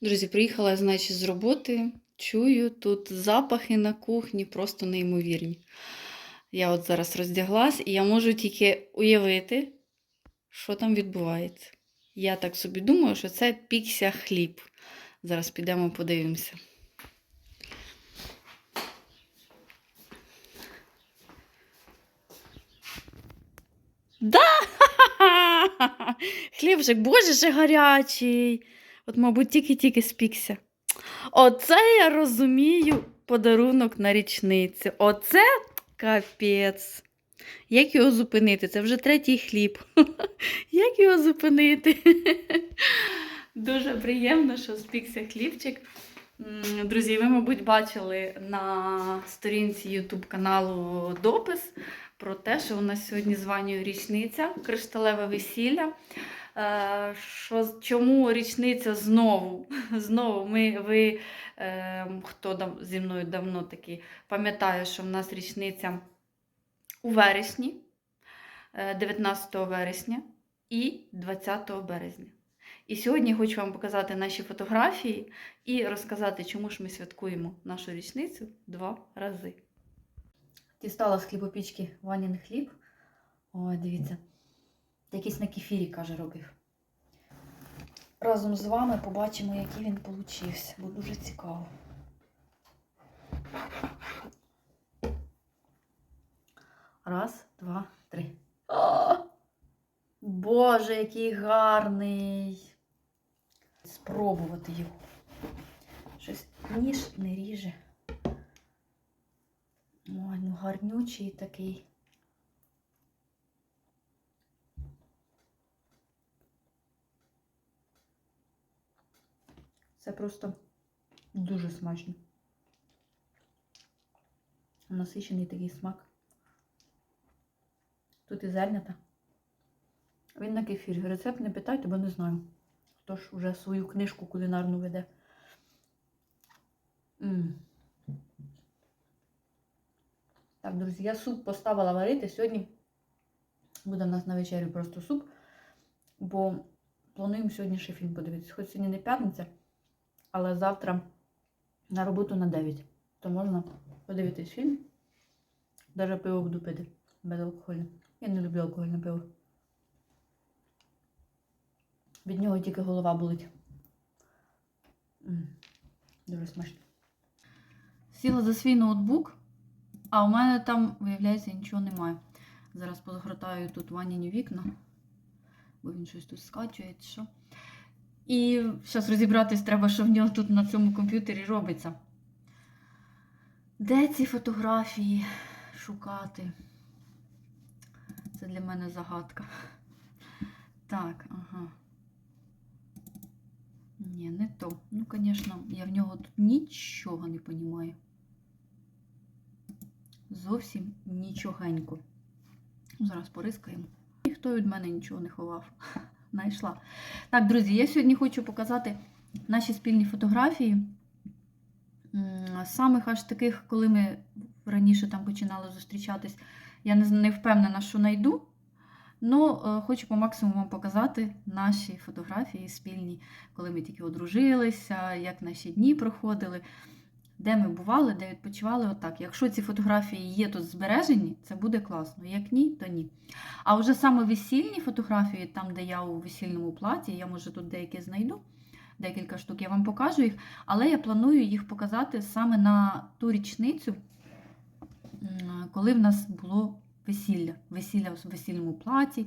Друзі, приїхала, значить, з роботи. Чую тут запахи на кухні просто неймовірні. Я от зараз роздяглась, і я можу тільки уявити, що там відбувається. Я так собі думаю, що це пікся хліб. Зараз підемо подивимося. Да! Хлібчик, боже, ще гарячий. От, мабуть, тільки-тільки спікся. Оце я розумію подарунок на річницю. Оце капець. Як його зупинити? Це вже третій хліб. Як його зупинити? Дуже приємно, що спікся хлібчик. Друзі, ви, мабуть, бачили на сторінці YouTube каналу допис про те, що у нас сьогодні з річниця, кришталеве весілля. Е, Що, чому річниця знову? Знову ми, ви, е, хто дав, зі мною давно таки пам'ятає, що в нас річниця у вересні, е, 19 вересня і 20 березня. І сьогодні хочу вам показати наші фотографії і розказати, чому ж ми святкуємо нашу річницю два рази. Дістала з хлібопічки Ванін хліб. Ой, дивіться. Якийсь на кефірі, каже, робив. Разом з вами побачимо, який він получився, бо дуже цікаво. Раз, два, три. О! Боже, який гарний. Спробувати його. Щось ніж не ріже. Ой, ну гарнючий такий. Це просто дуже смачно. Насичений такий смак. Тут і зернята. Він на кефірі. Рецепт не питайте, бо не знаю. Хто ж вже свою книжку кулінарну веде. М. Так, друзі, я суп поставила варити. Сьогодні буде в нас на вечерю просто суп, бо плануємо сьогодні ще фільм подивитися. Хоч сьогодні не п'ятниця, але завтра на роботу на 9. То можна подивитись фільм. Даже пиво буду пити безалкогольне. Я не люблю алкогольне пиво. Від нього тільки голова болить. Дуже смачно. Сіла за свій ноутбук, а у мене там, виявляється, нічого немає. Зараз позагортаю тут ваніні вікна, бо він щось тут скачує, чи що. І зараз розібратись треба, що в нього тут на цьому комп'ютері робиться. Де ці фотографії шукати? Це для мене загадка. Так, ага. Ні, не то. Ну, звісно, я в нього тут нічого не розумію. Зовсім нічогенько. Зараз порискаємо. Ніхто від мене нічого не ховав. Знайшла. Так, друзі, я сьогодні хочу показати наші спільні фотографії. Самих аж таких, коли ми раніше там починали зустрічатись, я не, не впевнена, що знайду. Ну, е, хочу по максимуму показати наші фотографії спільні, коли ми тільки одружилися, як наші дні проходили, де ми бували, де відпочивали. Отак. Якщо ці фотографії є тут збережені, це буде класно. Як ні, то ні. А вже саме весільні фотографії, там, де я у весільному платі, я може тут деякі знайду, декілька штук, я вам покажу їх, але я планую їх показати саме на ту річницю, коли в нас було весілля, весілля в весільному платі,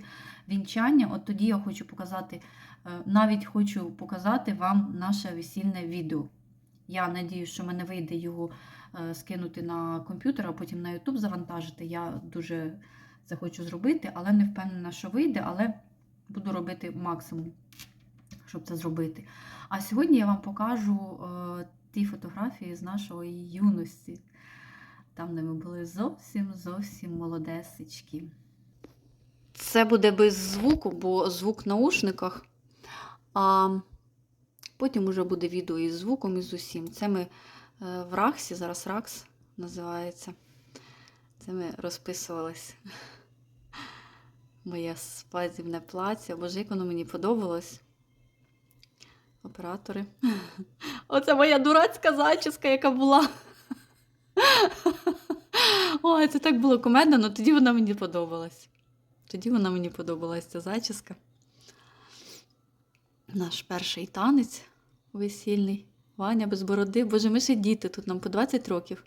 вінчання. От тоді я хочу показати, е, навіть хочу показати вам наше весільне відео. Я надію, що мене вийде його е, скинути на комп'ютер, а потім на YouTube завантажити. Я дуже це хочу зробити, але не впевнена, що вийде, але буду робити максимум, щоб це зробити. А сьогодні я вам покажу е, ті фотографії з нашої юності. Там, де ми були зовсім зовсім молодесечки. Це буде без звуку, бо звук в наушниках. А потім уже буде відео із звуком і з усім. Це ми е, в Раксі, зараз Ракс називається. Це ми розписувались. Моє спазівне плаття. Боже, як воно мені подобалось. оператори. Оце моя дурацька зачіска, яка була. Ой, це так було комедно, але тоді вона мені подобалась. Тоді вона мені подобалась ця зачіска. Наш перший танець весільний. Ваня без бороди. Боже, ми ще діти тут нам по 20 років.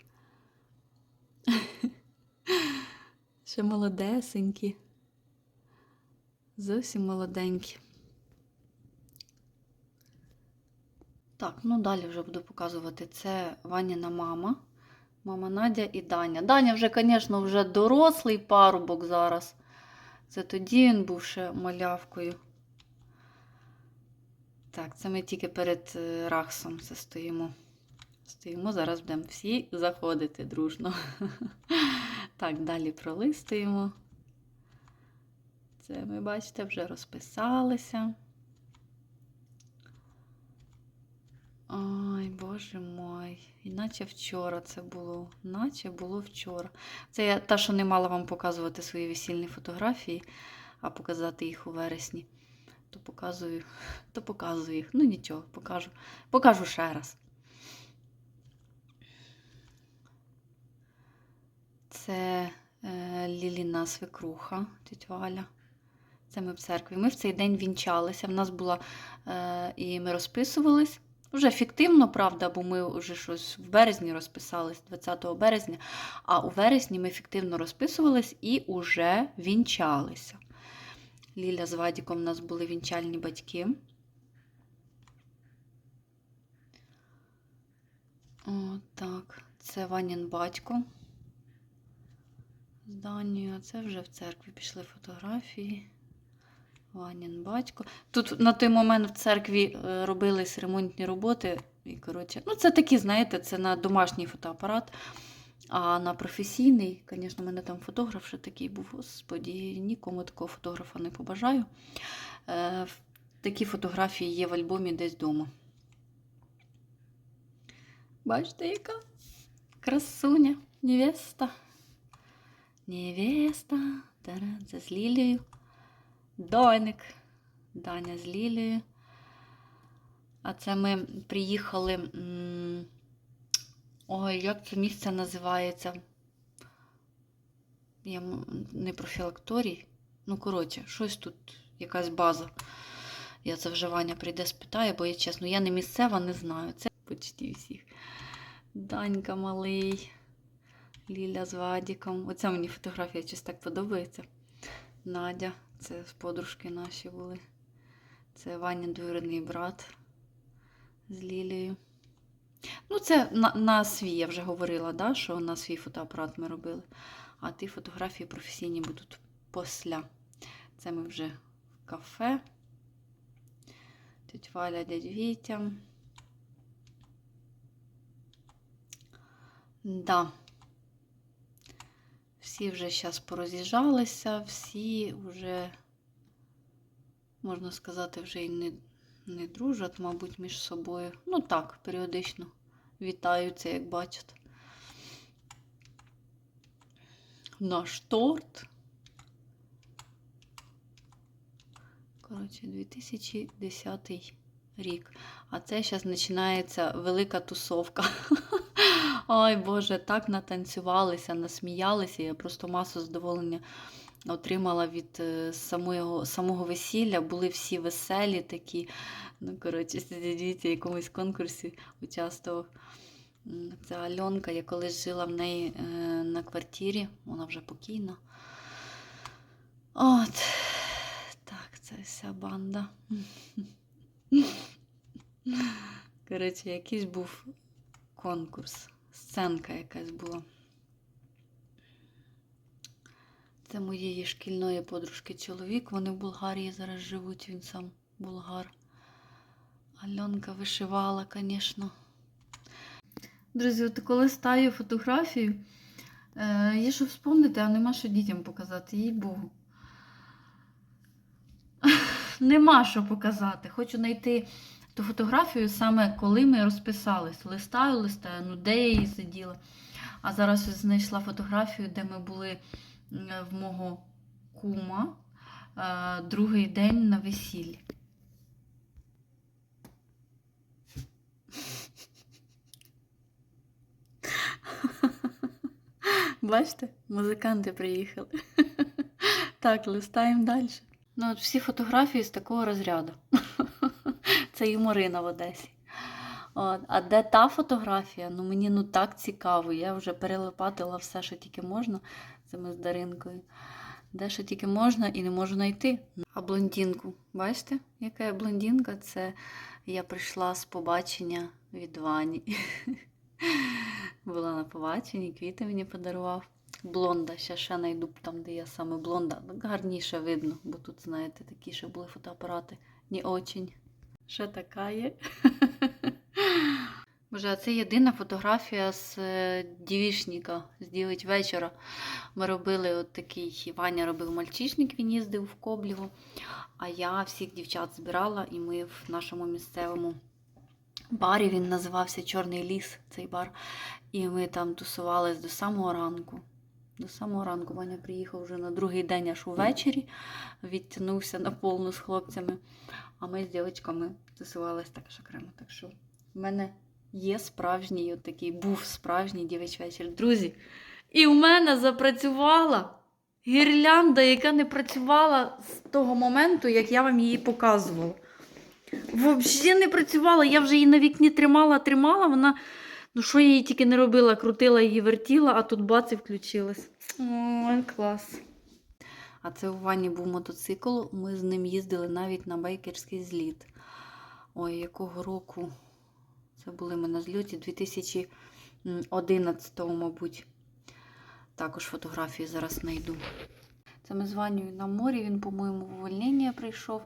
Ще молодесенькі. Зовсім молоденькі. Так, ну далі вже буду показувати. Це Ваніна мама. Мама Надя і Даня. Даня вже, звісно, вже дорослий парубок зараз. Це тоді він був ще малявкою. Так, це ми тільки перед е, Рахсом це стоїмо. Стоїмо, зараз будемо всі заходити дружно. Так, далі пролистуємо. Це ми, бачите, вже розписалися. Ой, боже мой. Іначе вчора це було. Наче було вчора. Це я та, що не мала вам показувати свої весільні фотографії, а показати їх у вересні. То показую, то показую їх. Ну нічого, покажу. Покажу ще раз. Це е, Ліліна свекруха, тітя Валя. Це ми в церкві. Ми в цей день вінчалися. В нас була е, і ми розписувались. Вже фіктивно, правда, бо ми вже щось в березні розписались, 20 березня, а у вересні ми фіктивно розписувались і уже вінчалися. Ліля з Вадіком у нас були вінчальні батьки. О, так, це Ванін батько з Данією, а це вже в церкві пішли фотографії. Ванін батько. Тут на той момент в церкві е, робились ремонтні роботи. І, коротше, ну, це такі, знаєте, це на домашній фотоапарат. А на професійний, звісно, в мене там фотограф ще такий був. Господі, нікому такого фотографа не побажаю. Е, такі фотографії є в альбомі десь вдома. Бачите, яка красуня, невеста. Невеста. Це з Лілією. Дойник. Даня з Лілією. А це ми приїхали. Ой, як це місце називається? Я не профілакторій. Ну, коротше, щось тут, якась база. Я це вже Ваня прийде спитає, бо я чесно, я не місцева, не знаю. Це почти всіх. Данька малий. Ліля з Вадіком. Оця мені фотографія щось так подобається. Надя, це з подружки наші були. Це Ваня двоюрідний брат з Лілією. Ну, це на, на свій, я вже говорила, да, що на свій фотоапарат ми робили. А ті фотографії професійні будуть після. Це ми вже в кафе. Тетя Валя, дядь Вітя. Да. Всі вже зараз пороз'їжджалися, всі вже, можна сказати, вже і не, не дружать, мабуть, між собою. Ну так, періодично вітаються, як бачите. Наш торт. Коротше, 2010 рік. А це зараз починається велика тусовка. Ой, Боже, так натанцювалися, насміялися. Я просто масу задоволення отримала від е, самого, самого весілля. Були всі веселі такі. Ну, коротше, дивіться, в якомусь конкурсі участвував. Це Альонка, я колись жила в неї е, на квартирі, вона вже покійна. От. Так, це вся банда. Коротше, якийсь був конкурс, сценка якась була. Це моєї шкільної подружки чоловік. Вони в Болгарії зараз живуть, він сам болгар. Альонка вишивала, звісно. Друзі, от коли стаю фотографію, е, є що вспомнити, а нема що дітям показати, їй Богу. Нема що показати. Хочу знайти ту фотографію саме коли ми розписались. Листаю, листаю, ну де я її сиділа. А зараз ось знайшла фотографію, де ми були Е, в мого кума е, другий день на весіллі. Бачите, музиканти приїхали. Так, листаємо далі. Ну, от всі фотографії з такого розряду. Це юморина в Одесі. От. А де та фотографія? Ну мені ну так цікаво. Я вже перелопатила все, що тільки можна. Це ми з Даринкою. Де що тільки можна і не можу знайти. А блондинку, бачите, яка я блондинка? Це я прийшла з побачення від Вані. Була на побаченні, квіти мені подарував. Блонда, ще ще знайду там, де я саме блонда. Гарніше видно, бо тут, знаєте, такі ще були фотоапарати. Не очень. Ще така є. Боже, а це єдина фотографія з е, дівішника, з дівич вечора. Ми робили от такий, Ваня робив мальчишник, він їздив в Коблєву, а я всіх дівчат збирала, і ми в нашому місцевому барі, він називався Чорний ліс, цей бар. І ми там тусувались до самого ранку. До самого ранку Ваня приїхав вже на другий день аж увечері, відтягнувся на повну з хлопцями. А ми з дівчатками тусувались також окремо. Так що в мене є справжній от такий, був справжній дівич вечір. Друзі, і в мене запрацювала гірлянда, яка не працювала з того моменту, як я вам її показувала. Взагалі не працювала. Я вже її на вікні тримала, тримала. Вона, ну що я її тільки не робила, крутила її, вертіла, а тут бац і включилась. Ой, клас. А це у Вані був мотоцикл. Ми з ним їздили навіть на байкерський зліт. Ой, якого року? Це були ми на зльоті 2011, мабуть. Також фотографії зараз знайду. Це ми з на морі, він, по-моєму, в увольнення прийшов.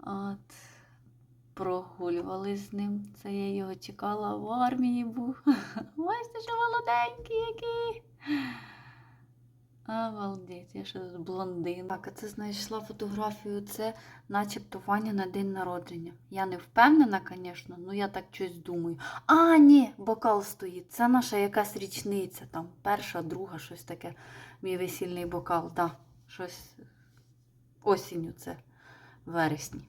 От. Прогулювали з ним. Це я його чекала в армії був. Бачите, що молоденький який. Обалдеть, я ще тут блондин. Так, а це знайшла фотографію. Це начебто Ваня на день народження. Я не впевнена, звісно, але я так щось думаю. А, ні, бокал стоїть. Це наша якась річниця, там перша, друга, щось таке. Мій весільний бокал. Так, щось осінню це вересні.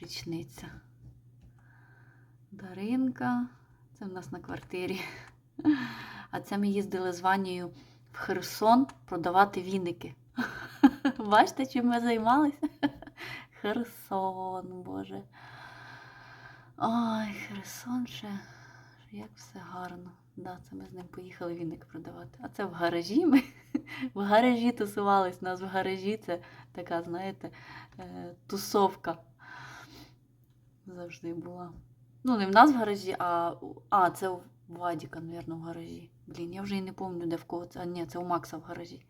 Річниця. Даринка. Це в нас на квартирі. А це ми їздили з Ванією в Херсон продавати віники. Бачите, чим ми займалися? Херсон, Боже. Ой, Херсон ще. Як все гарно. Да, це ми з ним поїхали віник продавати. А це в гаражі ми в гаражі тусувались. У нас в гаражі це така, знаєте, е, тусовка завжди була. Ну, не в нас в гаражі, а, а це Вадіка, мабуть, в гаражі. Блін, я вже і не пам'ятаю, де в кого це. А ні, це у Макса в гаражі.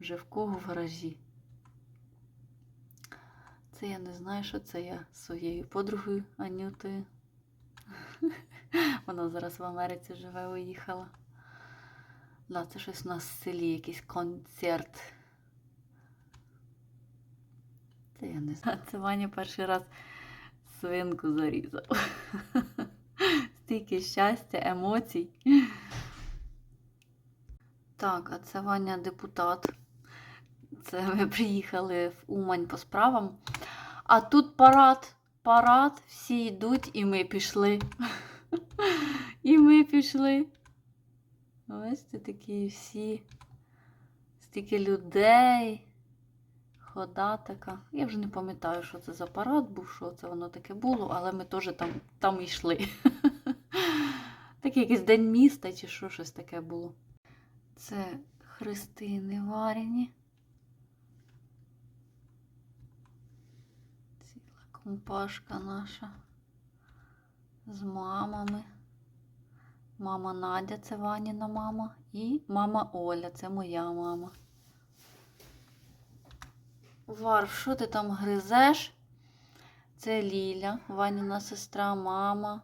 Вже в кого в гаражі. Це я не знаю, що це я своєю подругою Анютою. Вона зараз в Америці живе, уїхала. Да, це щось у нас в селі, якийсь концерт. Це я не знаю. Це Ваня перший раз свинку зарізав. Стільки щастя, емоцій. Так, а це Ваня депутат. Це ми приїхали в Умань по справам. А тут парад, парад, всі йдуть, і ми пішли. І ми пішли. Ось це такі всі. Стільки людей. Хода така. Я вже не пам'ятаю, що це за парад був, що це воно таке було, але ми теж там, там йшли. Такий якийсь день міста чи що щось таке було. Це хрестини варені. Ціла компашка наша. З мамами. Мама Надя, це Ваніна мама. І мама Оля, це моя мама. Варв, що ти там гризеш? Це Ліля, Ваніна сестра, мама.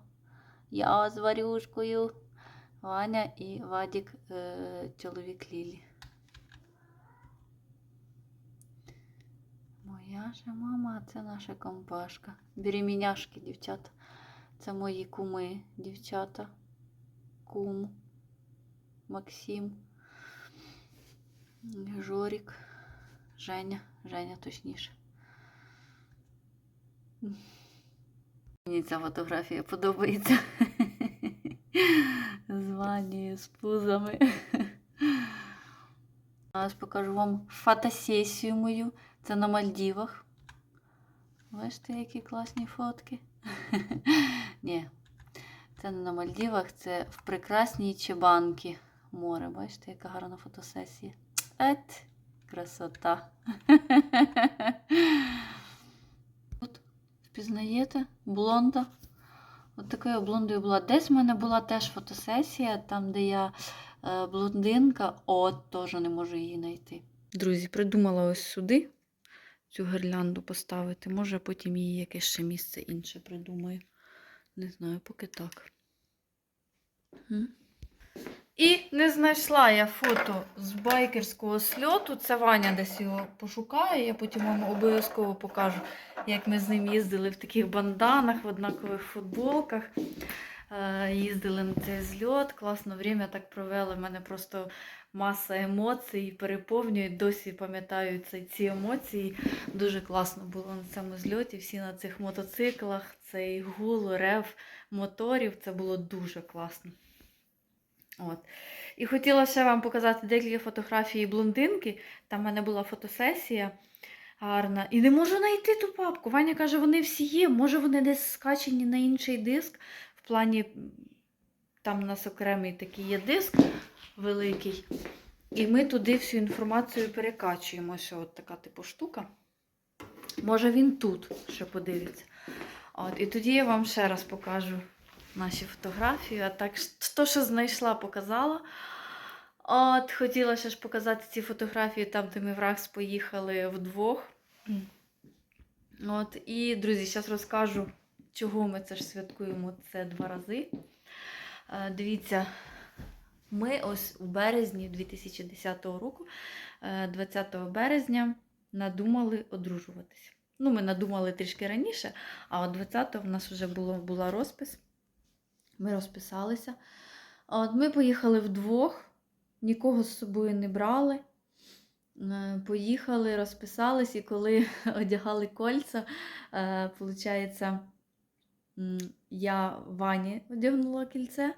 Я з Варюшкою. Ваня і Вадік, е, чоловік Лілі. Моя же мама, це наша компашка. Береміняшки, дівчата. Це мої куми, дівчата. Кум, Максим, Жорік, Женя, Женя точніше. Мені ця фотографія подобається. З Ванією, з пузами. Зараз покажу вам фотосесію мою. Це на Мальдівах. Бачите, які класні фотки. Ні, це не на Мальдівах, це в прекрасній Чебанки море. Бачите, яка гарна фотосесія. Ет, красота. Впізнаєте? Блонда. От такою блондою була. Десь в мене була теж фотосесія, там, де я е, блондинка, от теж не можу її знайти. Друзі, придумала ось сюди цю гірлянду поставити. Може, потім її якесь ще місце інше придумаю. Не знаю, поки так. І не знайшла я фото з байкерського сльоту. Це Ваня десь його пошукає. Я потім вам обов'язково покажу, як ми з ним їздили в таких банданах, в однакових футболках. Е, Їздили на цей зльот. Класно время так провели. У мене просто маса емоцій переповнюють. Досі пам'ятаю ці емоції. Дуже класно було на цьому зльоті. Всі на цих мотоциклах, цей гул, рев моторів. Це було дуже класно. От. І хотіла ще вам показати декілька фотографій блондинки. Там в мене була фотосесія гарна. І не можу знайти ту папку. Ваня каже, вони всі є. Може, вони десь скачені на інший диск. В плані, там у нас окремий такий є диск великий. І ми туди всю інформацію перекачуємо. Ось от така типу штука. Може, він тут ще подивиться. От, і тоді я вам ще раз покажу наші фотографії. А так, то, що знайшла, показала. От, хотіла ще ж показати ці фотографії там, де ми в Ракс поїхали вдвох. От, і, друзі, зараз розкажу, чого ми це ж святкуємо це два рази. Е, Дивіться, ми ось у березні 2010 року, е, 20 березня, надумали одружуватися. Ну, ми надумали трішки раніше, а от 20-го в нас вже було, була розпис. Ми розписалися. От ми поїхали вдвох, нікого з собою не брали. Е, Поїхали, розписались, і коли одягали кольця, е, получається, я Вані одягнула кільце.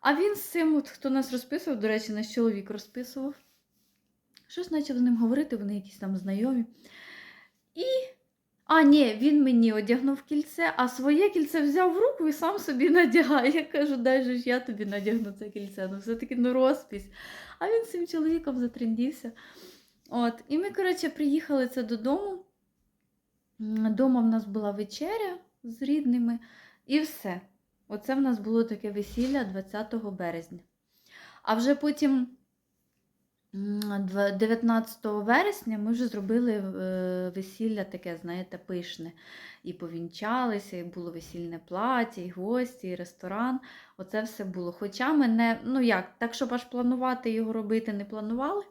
А він з цим, от, хто нас розписував, до речі, наш чоловік розписував. Щось почав з ним говорити, вони якісь там знайомі. І. А, ні, він мені одягнув кільце, а своє кільце взяв в руку і сам собі надягає. Я кажу, дай же ж я тобі надягну це кільце. Ну, все-таки ну, розпись. А він з цим чоловіком затрендівся. От, і ми, коротше, приїхали це додому. Дома в нас була вечеря з рідними, і все. Оце в нас було таке весілля 20 березня. А вже потім, 19 вересня, ми вже зробили е, весілля таке, знаєте, пишне. І повінчалися, і було весільне плаття, і гості, і ресторан. Оце все було. Хоча ми не, ну як, так, щоб аж планувати його робити, не планували.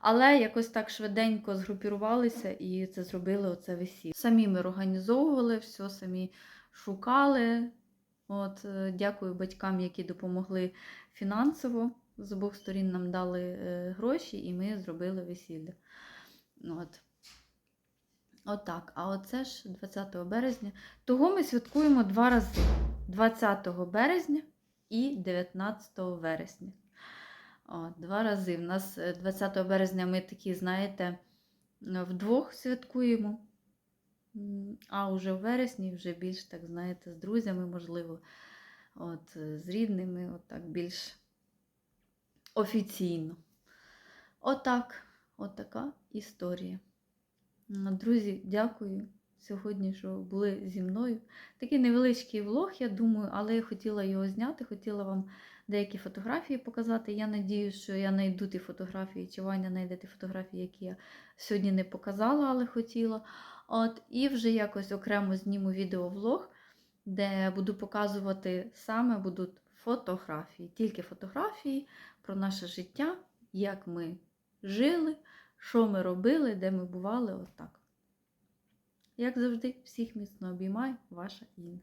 Але якось так швиденько згрупірувалися і це зробили оце весілля. Самі ми організовували все, самі шукали. От, е, дякую батькам, які допомогли фінансово. З обох сторін нам дали е, гроші, і ми зробили весілля. От. Отак. А оце ж 20 березня. Того ми святкуємо два рази: 20 березня і 19 вересня. О, два рази. У нас е, 20 березня ми такі, знаєте, е, вдвох святкуємо. А уже в вересні вже більш, так знаєте, з друзями, можливо, от, е, з рідними, от так більш офіційно. Отак, отака історія. Друзі, дякую сьогодні, що були зі мною. Такий невеличкий влог, я думаю, але я хотіла його зняти, хотіла вам деякі фотографії показати. Я надію, що я знайду ті фотографії, чи Ваня знайде ті фотографії, які я сьогодні не показала, але хотіла. От, і вже якось окремо зніму відеовлог, де буду показувати саме будуть фотографії, тільки фотографії про наше життя, як ми жили, що ми робили, де ми бували, отак. Як завжди, всіх міцно обіймай, ваша Інна.